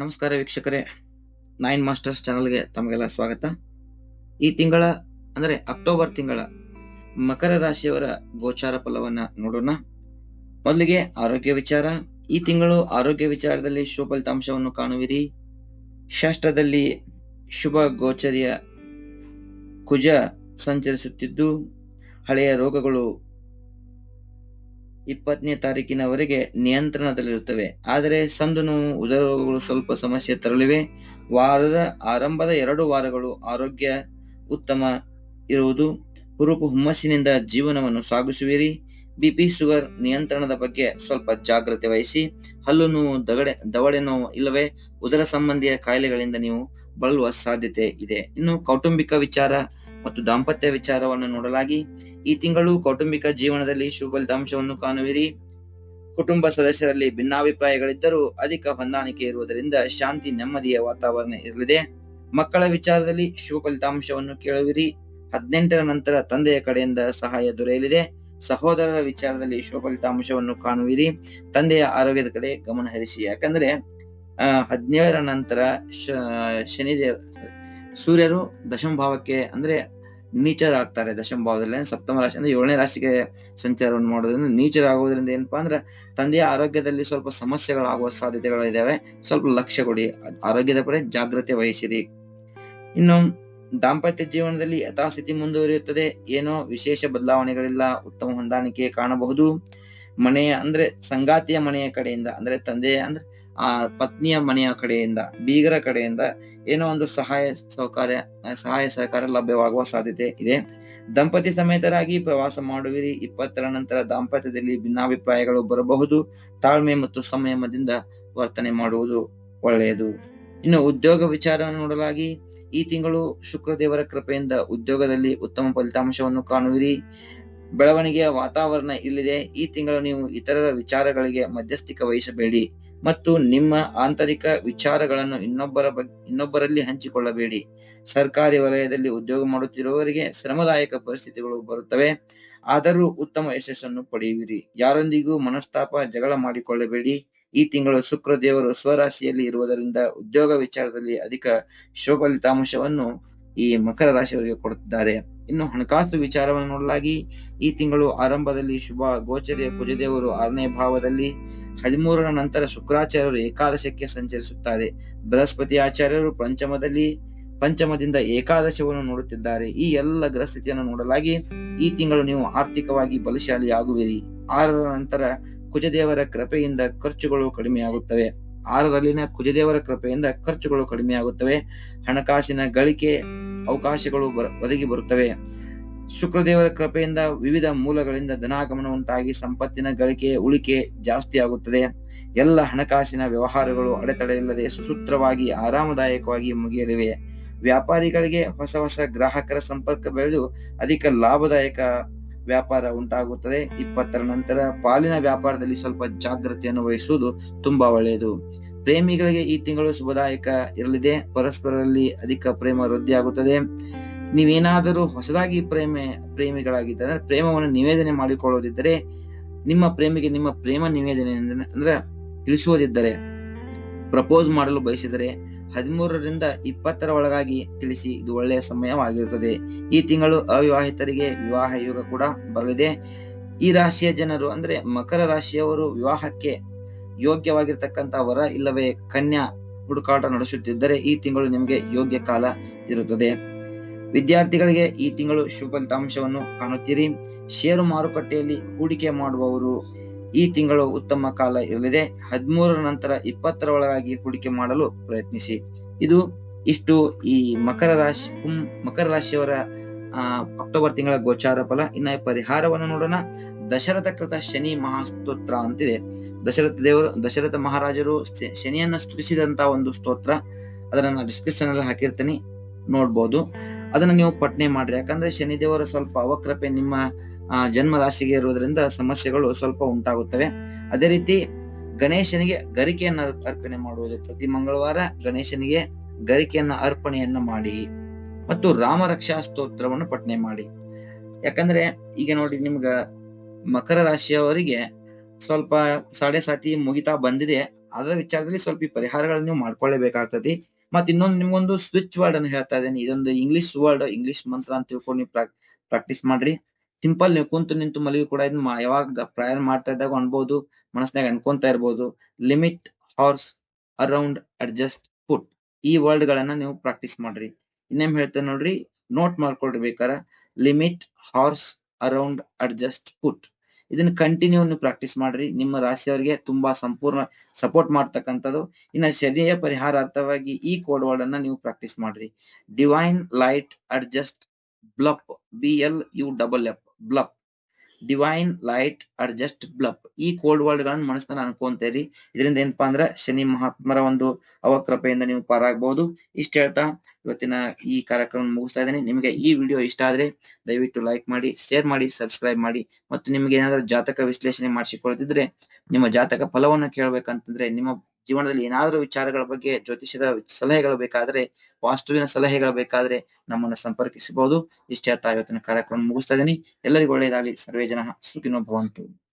ನಮಸ್ಕಾರ ವೀಕ್ಷಕರೇ. Nine masters ಚಾನಲ್ಗೆ ತಮಗೆಲ್ಲ ಸ್ವಾಗತ. ಈ ತಿಂಗಳ, ಅಂದರೆ ಅಕ್ಟೋಬರ್ ತಿಂಗಳ ಮಕರ ರಾಶಿಯವರ ಗೋಚಾರ ಫಲವನ್ನು ನೋಡೋಣ. ಮೊದಲಿಗೆ ಆರೋಗ್ಯ ವಿಚಾರ. ಈ ತಿಂಗಳು ಆರೋಗ್ಯ ವಿಚಾರದಲ್ಲಿ ಶುಭ ಫಲಿತಾಂಶವನ್ನು ಕಾಣುವಿರಿ. ಶಾಸ್ತ್ರದಲ್ಲಿ ಶುಭ ಗೋಚರಿಯ ಕುಜ ಸಂಚರಿಸುತ್ತಿದ್ದು, ಹಳೆಯ ರೋಗಗಳು ಇಪ್ಪತ್ತನೇ ತಾರೀಕಿನವರೆಗೆ ನಿಯಂತ್ರಣದಲ್ಲಿರುತ್ತವೆ. ಆದರೆ ಸಂದು ನೋವು ಉದರೋಗಗಳು ಸ್ವಲ್ಪ ಸಮಸ್ಯೆ ತರಲಿವೆ. ವಾರದ ಆರಂಭದ ಎರಡು ವಾರಗಳು ಆರೋಗ್ಯ ಉತ್ತಮ ಇರುವುದು. ಹುರುಪು ಹುಮ್ಮಸ್ಸಿನಿಂದ ಜೀವನವನ್ನು ಸಾಗಿಸುವಿರಿ. ಬಿಪಿ ಶುಗರ್ ನಿಯಂತ್ರಣದ ಬಗ್ಗೆ ಸ್ವಲ್ಪ ಜಾಗ್ರತೆ ವಹಿಸಿ. ಹಲ್ಲು ನೋವು, ದಗಡೆ, ದವಡೆ ನೋವು ಇಲ್ಲವೇ? ಉದರ ಸಂಬಂಧಿಯ ಕಾಯಿಲೆಗಳಿಂದ ನೀವು ಬಳಲುವ ಸಾಧ್ಯತೆ ಇದೆ. ಇನ್ನು ಕೌಟುಂಬಿಕ ವಿಚಾರ ಮತ್ತು ದಾಂಪತ್ಯ ವಿಚಾರವನ್ನು ನೋಡಲಾಗಿ, ಈ ತಿಂಗಳು ಕೌಟುಂಬಿಕ ಜೀವನದಲ್ಲಿ ಶುಭ ಫಲಿತಾಂಶವನ್ನು ಕಾಣುವಿರಿ. ಕುಟುಂಬ ಸದಸ್ಯರಲ್ಲಿ ಭಿನ್ನಾಭಿಪ್ರಾಯಗಳಿದ್ದರೂ ಅಧಿಕ ಹೊಂದಾಣಿಕೆ ಇರುವುದರಿಂದ ಶಾಂತಿ ನೆಮ್ಮದಿಯ ವಾತಾವರಣ ಇರಲಿದೆ. ಮಕ್ಕಳ ವಿಚಾರದಲ್ಲಿ ಶುಭ ಫಲಿತಾಂಶವನ್ನು ಕೇಳುವಿರಿ. ಹದಿನೆಂಟರ ನಂತರ ತಂದೆಯ ಕಡೆಯಿಂದ ಸಹಾಯ ದೊರೆಯಲಿದೆ. ಸಹೋದರರ ವಿಚಾರದಲ್ಲಿ ಶುಭ ಫಲಿತಾಂಶವನ್ನು ಕಾಣುವಿರಿ. ತಂದೆಯ ಆರೋಗ್ಯದ ಕಡೆ ಗಮನ ಹರಿಸಿ. ಯಾಕಂದ್ರೆ ಅಹ್ ಹದಿನೇಳರ ನಂತರ ಶನಿದೇವ ಸೂರ್ಯರು ದಶಮ ಭಾವಕ್ಕೆ ಅಂದ್ರೆ ನೀಚರಾಗ್ತಾರೆ ದಶಮ ಭಾವದಲ್ಲಿ ಸಪ್ತಮ ರಾಶಿ ಅಂದ್ರೆ ಏಳನೇ ರಾಶಿಗೆ ಸಂಚಾರವನ್ನು ಮಾಡೋದ್ರಿಂದ ನೀಚರಾಗೋದ್ರಿಂದ ಏನಪ್ಪಾ ಅಂದ್ರೆ ತಂದೆಯ ಆರೋಗ್ಯದಲ್ಲಿ ಸ್ವಲ್ಪ ಸಮಸ್ಯೆಗಳಾಗುವ ಸಾಧ್ಯತೆಗಳಿದಾವೆ. ಸ್ವಲ್ಪ ಲಕ್ಷ್ಯ ಕೊಡಿ, ಆರೋಗ್ಯದ ಕಡೆ ಜಾಗ್ರತೆ ವಹಿಸಿರಿ. ಇನ್ನು ದಾಂಪತ್ಯ ಜೀವನದಲ್ಲಿ ಯಥಾಸ್ಥಿತಿ ಮುಂದುವರಿಯುತ್ತದೆ. ಏನೋ ವಿಶೇಷ ಬದಲಾವಣೆಗಳಿಲ್ಲ, ಉತ್ತಮ ಹೊಂದಾಣಿಕೆ ಕಾಣಬಹುದು. ಮನೆಯ ಅಂದ್ರೆ ಸಂಗಾತಿಯ ಮನೆಯ ಕಡೆಯಿಂದ, ಅಂದ್ರೆ ತಂದೆಯ ಅಂದ್ರೆ ಆ ಪತ್ನಿಯ ಮನೆಯ ಕಡೆಯಿಂದ, ಬೀಗರ ಕಡೆಯಿಂದ ಏನೋ ಒಂದು ಸಹಾಯ ಸೌಕರ್ಯ ಸಹಾಯ ಸಹಕಾರ ಲಭ್ಯವಾಗುವ ಸಾಧ್ಯತೆ ಇದೆ. ದಂಪತಿ ಸಮೇತರಾಗಿ ಪ್ರವಾಸ ಮಾಡುವಿರಿ. ಇಪ್ಪತ್ತರ ನಂತರ ದಾಂಪತ್ಯದಲ್ಲಿ ಭಿನ್ನಾಭಿಪ್ರಾಯಗಳು ಬರಬಹುದು. ತಾಳ್ಮೆ ಮತ್ತು ಸಂಯಮದಿಂದ ವರ್ತನೆ ಮಾಡುವುದು ಒಳ್ಳೆಯದು. ಇನ್ನು ಉದ್ಯೋಗ ವಿಚಾರವನ್ನು ನೋಡಲಾಗಿ, ಈ ತಿಂಗಳು ಶುಕ್ರ ದೇವರ ಕೃಪೆಯಿಂದ ಉದ್ಯೋಗದಲ್ಲಿ ಉತ್ತಮ ಫಲಿತಾಂಶವನ್ನು ಕಾಣುವಿರಿ. ಬೆಳವಣಿಗೆಯ ವಾತಾವರಣ ಇಲ್ಲಿದೆ. ಈ ತಿಂಗಳು ನೀವು ಇತರರ ವಿಚಾರಗಳಿಗೆ ಮಧ್ಯಸ್ಥಿಕೆ ವಹಿಸಬೇಡಿ. ಮತ್ತು ನಿಮ್ಮ ಆಂತರಿಕ ವಿಚಾರಗಳನ್ನು ಇನ್ನೊಬ್ಬರ ಇನ್ನೊಬ್ಬರಲ್ಲಿ ಹಂಚಿಕೊಳ್ಳಬೇಡಿ. ಸರ್ಕಾರಿ ವಲಯದಲ್ಲಿ ಉದ್ಯೋಗ ಮಾಡುತ್ತಿರುವವರಿಗೆ ಶ್ರಮದಾಯಕ ಪರಿಸ್ಥಿತಿಗಳು ಬರುತ್ತವೆ. ಆದರೂ ಉತ್ತಮ ಯಶಸ್ಸನ್ನು ಪಡೆಯುವಿರಿ. ಯಾರೊಂದಿಗೂ ಮನಸ್ತಾಪ ಜಗಳ ಮಾಡಿಕೊಳ್ಳಬೇಡಿ. ಈ ತಿಂಗಳು ಶುಕ್ರ ದೇವರು ಸ್ವರಾಶಿಯಲ್ಲಿ ಇರುವುದರಿಂದ ಉದ್ಯೋಗ ವಿಚಾರದಲ್ಲಿ ಅಧಿಕ ಶುಭ ಫಲಿತಾಂಶವನ್ನು ಈ ಮಕರ ರಾಶಿಯವರಿಗೆ ಕೊಡುತ್ತಿದ್ದಾರೆ. ಇನ್ನು ಹಣಕಾಸು ವಿಚಾರವನ್ನು ನೋಡಲಾಗಿ ಈ ತಿಂಗಳು ಆರಂಭದಲ್ಲಿ ಶುಭ ಗೋಚರಿಯ ಕುಜದೇವರು ಆರನೇ ಭಾವದಲ್ಲಿ ಹದಿಮೂರರ ನಂತರ ಶುಕ್ರಾಚಾರ್ಯರು ಏಕಾದಶಕ್ಕೆ ಸಂಚರಿಸುತ್ತಾರೆ. ಬೃಹಸ್ಪತಿ ಆಚಾರ್ಯರು ಪಂಚಮದಲ್ಲಿ ಪಂಚಮದಿಂದ ಏಕಾದಶವನ್ನು ನೋಡುತ್ತಿದ್ದಾರೆ. ಈ ಎಲ್ಲ ಗ್ರಹಸ್ಥಿತಿಯನ್ನು ನೋಡಲಾಗಿ ಈ ತಿಂಗಳು ನೀವು ಆರ್ಥಿಕವಾಗಿ ಬಲಶಾಲಿ ಆಗುವಿರಿ ಆರರ ನಂತರ ಕುಜದೇವರ ಕೃಪೆಯಿಂದ ಖರ್ಚುಗಳು ಕಡಿಮೆಯಾಗುತ್ತವೆ. ಆರರಲ್ಲಿನ ಕುಜದೇವರ ಕೃಪೆಯಿಂದ ಖರ್ಚುಗಳು ಕಡಿಮೆಯಾಗುತ್ತವೆ. ಹಣಕಾಸಿನ ಗಳಿಕೆ ಅವಕಾಶಗಳು ಒದಗಿ ಬರುತ್ತವೆ. ಶುಕ್ರದೇವರ ಕೃಪೆಯಿಂದ ವಿವಿಧ ಮೂಲಗಳಿಂದ ಧನಾಗಮನ ಉಂಟಾಗಿ ಸಂಪತ್ತಿನ ಗಳಿಕೆ, ಉಳಿಕೆ ಜಾಸ್ತಿ ಆಗುತ್ತದೆ. ಎಲ್ಲ ಹಣಕಾಸಿನ ವ್ಯವಹಾರಗಳು ಅಡೆತಡೆಯಿಲ್ಲದೆ ಸುಸೂತ್ರವಾಗಿ ಆರಾಮದಾಯಕವಾಗಿ ಮುಗಿಯಲಿವೆ. ವ್ಯಾಪಾರಿಗಳಿಗೆ ಹೊಸ ಹೊಸ ಗ್ರಾಹಕರ ಸಂಪರ್ಕ ಬೆಳೆದು ಅಧಿಕ ಲಾಭದಾಯಕ ವ್ಯಾಪಾರ ಉಂಟಾಗುತ್ತದೆ. ಇಪ್ಪತ್ತರ ನಂತರ ಪಾಲಿನ ವ್ಯಾಪಾರದಲ್ಲಿ ಸ್ವಲ್ಪ ಜಾಗ್ರತೆಯನ್ನು ವಹಿಸುವುದು ತುಂಬಾ ಒಳ್ಳೆಯದು. ಪ್ರೇಮಿಗಳಿಗೆ ಈ ತಿಂಗಳು ಶುಭದಾಯಕ ಇರಲಿದೆ. ಪರಸ್ಪರರಲ್ಲಿ ಅಧಿಕ ಪ್ರೇಮ ವೃದ್ಧಿಯಾಗುತ್ತದೆ. ನೀವೇನಾದರೂ ಹೊಸದಾಗಿ ಪ್ರೇಮೆ, ಪ್ರೇಮಿಗಳಾಗಿದ್ದರೆ, ಪ್ರೇಮವನ್ನು ನಿವೇದನೆ ಮಾಡಿಕೊಳ್ಳೋದಿದ್ದರೆ, ನಿಮ್ಮ ಪ್ರೇಮಿಗೆ ನಿಮ್ಮ ಪ್ರೇಮ ನಿವೇದನೆ ಅಂದ್ರೆ ತಿಳಿಸುವುದಿದ್ದರೆ, ಪ್ರಪೋಸ್ ಮಾಡಲು ಬಯಸಿದರೆ ಹದಿಮೂರರಿಂದ ಇಪ್ಪತ್ತರ ಒಳಗಾಗಿ ತಿಳಿಸಿ, ಇದು ಒಳ್ಳೆಯ ಸಮಯವಾಗಿರುತ್ತದೆ. ಈ ತಿಂಗಳು ಅವಿವಾಹಿತರಿಗೆ ವಿವಾಹ ಯೋಗ ಕೂಡ ಬರಲಿದೆ. ಈ ರಾಶಿಯ ಜನರು ಅಂದ್ರೆ ಮಕರ ರಾಶಿಯವರು ವಿವಾಹಕ್ಕೆ ಯೋಗ್ಯವಾಗಿರ್ತಕ್ಕಂಥ ವರ ಇಲ್ಲವೇ ಕನ್ಯಾ ಹುಡುಕಾಟ ನಡೆಸುತ್ತಿದ್ದರೆ ಈ ತಿಂಗಳು ನಿಮಗೆ ಯೋಗ್ಯ ಕಾಲ ಇರುತ್ತದೆ. ವಿದ್ಯಾರ್ಥಿಗಳಿಗೆ ಈ ತಿಂಗಳು ಶುಭ ಫಲಿತಾಂಶವನ್ನು ಕಾಣುತ್ತೀರಿ. ಷೇರು ಮಾರುಕಟ್ಟೆಯಲ್ಲಿ ಹೂಡಿಕೆ ಮಾಡುವವರು ಈ ತಿಂಗಳು ಉತ್ತಮ ಕಾಲ ಇರಲಿದೆ. ಹದಿಮೂರರ ನಂತರ ಇಪ್ಪತ್ತರ ಒಳಗಾಗಿ ಹೂಡಿಕೆ ಮಾಡಲು ಪ್ರಯತ್ನಿಸಿ. ಇದು ಇಷ್ಟು ಈ ಮಕರ ರಾಶಿ ಮಕರ ರಾಶಿಯವರ ಆ, ಅಕ್ಟೋಬರ್ ತಿಂಗಳ ಗೋಚಾರ ಫಲ. ಇನ್ನ ಪರಿಹಾರವನ್ನು ನೋಡೋಣ. ದಶರಥ ಕೃತ ಶನಿ ಮಹಾಸ್ತೋತ್ರ ಅಂತಿದೆ. ದಶರಥ ದೇವರು, ದಶರಥ ಮಹಾರಾಜರು ಶನಿಯನ್ನ ಸ್ತುತಿಸಿದಂತ ಒಂದು ಸ್ತೋತ್ರ. ಅದನ್ನ ಡಿಸ್ಕ್ರಿಪ್ಷನ್ ಅಲ್ಲಿ ಹಾಕಿರ್ತೀನಿ. ನೋಡ್ಬೋದು. ಅದನ್ನ ನೀವು ಪಠನೆ ಮಾಡ್ರಿ. ಯಾಕಂದ್ರೆ ಶನಿದೇವರ ಸ್ವಲ್ಪ ಅವಕ್ರಪೆ ನಿಮ್ಮ ಜನ್ಮ ರಾಶಿಗೆ ಇರುವುದರಿಂದ ಸಮಸ್ಯೆಗಳು ಸ್ವಲ್ಪ ಉಂಟಾಗುತ್ತವೆ. ಅದೇ ರೀತಿ ಗಣೇಶನಿಗೆ ಗರಿಕೆಯನ್ನ ಅರ್ಪಣೆ ಮಾಡುವುದು. ಪ್ರತಿ ಮಂಗಳವಾರ ಗಣೇಶನಿಗೆ ಗರಿಕೆಯನ್ನ ಅರ್ಪಣೆಯನ್ನ ಮಾಡಿ. ಮತ್ತು ರಾಮರಕ್ಷಾ ಸ್ತೋತ್ರವನ್ನು ಪಠನೆ ಮಾಡಿ. ಯಾಕಂದ್ರೆ ಈಗ ನೋಡಿ ನಿಮ್ಗ ಮಕರ ರಾಶಿಯವರಿಗೆ ಸ್ವಲ್ಪ ಸಾಡೆ ಸಾತಿ ಮುಗಿತಾ ಬಂದಿದೆ. ಅದರ ವಿಚಾರದಲ್ಲಿ ಸ್ವಲ್ಪ ಈ ಪರಿಹಾರಗಳನ್ನ ನೀವು ಮಾಡ್ಕೊಳ್ಳೇಬೇಕಾಗ್ತದೆ. ಮತ್ ಇನ್ನೊಂದು ನಿಮ್ಗೊಂದು ಸ್ವಿಚ್ ವರ್ಡ್ ಅನ್ನು ಹೇಳ್ತಾ ಇದ್ದೀನಿ. ಇದೊಂದು ಇಂಗ್ಲಿಷ್ ವರ್ಡ್ ಇಂಗ್ಲಿಷ್ ಮಂತ್ರ ಅಂತ ತಿಳ್ಕೊಂಡು ನೀವು ಪ್ರಾಕ್ಟೀಸ್ ಮಾಡ್ರಿ. ಸಿಂಪಲ್ ನೀವು ಕುಂತು ನಿಂತು ಮಲಗಿ ಕೂಡ ಇದನ್ನ ಯಾವಾಗ ಪ್ರಯಾಣ ಮಾಡ್ತಾ ಇದ್ದಾಗ ಅನ್ಬೋದು ಮನಸ್ನಾಗ ಅನ್ಕೊಂತ ಇರ್ಬೋದು. Limit horse around adjust put ಈ ವರ್ಡ್ ಗಳನ್ನ ನೀವು ಪ್ರಾಕ್ಟೀಸ್ ಮಾಡ್ರಿ. ಇನ್ನೇಮ್ ಹೇಳ್ತೇನೆ ನೋಡ್ರಿ ನೋಟ್ ಮಾಡ್ಕೊಳ್ರಿ ಬೇಕಾರ limit horse around adjust put ಇದನ್ನ ಕಂಟಿನ್ಯೂ ನೀವು ಪ್ರಾಕ್ಟೀಸ್ ಮಾಡ್ರಿ. ನಿಮ್ಮ ರಾಶಿಯವರಿಗೆ ತುಂಬಾ ಸಂಪೂರ್ಣ ಸಪೋರ್ಟ್ ಮಾಡ್ತಕ್ಕಂಥದ್ದು. ಇನ್ನ ಶನಿಯ ಪರಿಹಾರಾರ್ಥವಾಗಿ ಈ ಕೋಡ್ ವರ್ಡ್ ಅನ್ನ ನೀವು ಪ್ರಾಕ್ಟೀಸ್ ಮಾಡ್ರಿ. Divine light adjust bluff B L U double F bluff divine light adjust bluff ಈ ಕೋಲ್ಡ್ ವರ್ಲ್ಡ್ ಗಳನ್ನ ಮನಸ್ಸನ್ನ ಅನ್ಕೊಂತೀರಿ ಇದರಿಂದ ಏನಪ್ಪಾ ಅಂದ್ರ ಶನಿ ಮಹಾತ್ಮರ ಒಂದು ಅವಕೃಪೆಯಿಂದ ನೀವು ಪಾರಾಗಬಹುದು. ಇಷ್ಟ ಹೇಳ್ತಾ ಇವತ್ತಿನ ಈ ಕಾರ್ಯಕ್ರಮ ಮುಗಿಸ್ತಾ ಇದ್ದೀನಿ. ನಿಮಗೆ ಈ ವಿಡಿಯೋ ಇಷ್ಟ ಆದ್ರೆ ದಯವಿಟ್ಟು ಲೈಕ್ ಮಾಡಿ ಶೇರ್ ಮಾಡಿ ಸಬ್ಸ್ಕ್ರೈಬ್ ಮಾಡಿ. ಮತ್ತು ನಿಮ್ಗೆ ಏನಾದರೂ ಜಾತಕ ವಿಶ್ಲೇಷಣೆ ಮಾಡಿಸಿಕೊಳ್ತಿದ್ರೆ ನಿಮ್ಮ ಜಾತಕ ಫಲವನ್ನು ಕೇಳಬೇಕಂತಂದ್ರೆ ನಿಮ್ಮ ಜೀವನದಲ್ಲಿ ಏನಾದರೂ ವಿಚಾರಗಳ ಬಗ್ಗೆ ಜ್ಯೋತಿಷ್ಯದ ಸಲಹೆಗಳು ಬೇಕಾದ್ರೆ, ವಾಸ್ತುವಿನ ಸಲಹೆಗಳು ಬೇಕಾದ್ರೆ ನಮ್ಮನ್ನು ಸಂಪರ್ಕಿಸಬಹುದು. ಇಷ್ಟೇ ಹೇಳ್ತಾ ಇವತ್ತಿನ ಕಾರ್ಯಕ್ರಮ ಮುಗಿಸ್ತಾ ಇದ್ದೀನಿ. ಎಲ್ಲರಿಗೂ ಒಳ್ಳೆಯದಾಗಲಿ. ಸರ್ವೇ ಜನ ಸುಖಿನೋ ಭವಂತು.